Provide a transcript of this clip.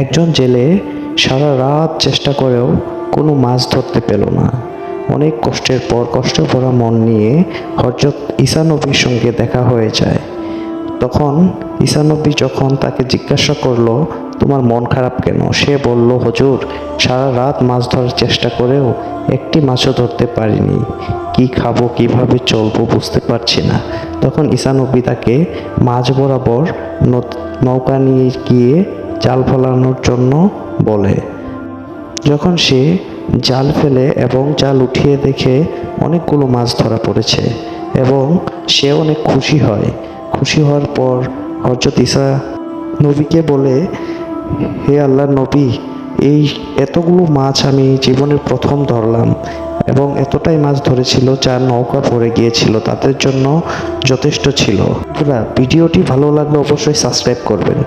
একজন জেলে সারা রাত চেষ্টা করেও কোনো মাছ ধরতে পেল না। অনেক কষ্টের পর কষ্ট ভরা মন নিয়ে হজরত ঈসা নবীর সঙ্গে দেখা হয়ে যায়। তখন ঈসানবী যখন তাকে জিজ্ঞাসা করল, তোমার মন খারাপ কেন? সে বলল, হজুর, সারা রাত মাছ ধরার চেষ্টা করেও একটি মাছও ধরতে পারিনি। কি খাব, কীভাবে চলবো বুঝতে পারছি না। তখন ঈসানবী তাকে মাছ বরাবর নৌকা নিয়ে গিয়ে জাল ফেলানোর জন্য বলে। যখন সে জাল ফেলে এবং জাল উঠিয়ে দেখে অনেকগুলো মাছ ধরা পড়েছে এবং সে অনেক খুশি হয়। খুশি হওয়ার পর হজরত ঈসা নবীকে বলে, হে আল্লাহ নবী, এই এতগুলো মাছ আমি জীবনের প্রথম ধরলাম এবং এতটাই মাছ ধরেছিল যা নৌকা পড়ে গিয়েছিল, তাদের জন্য যথেষ্ট ছিল। ভিডিওটি ভালো লাগলে অবশ্যই সাবস্ক্রাইব করবেন।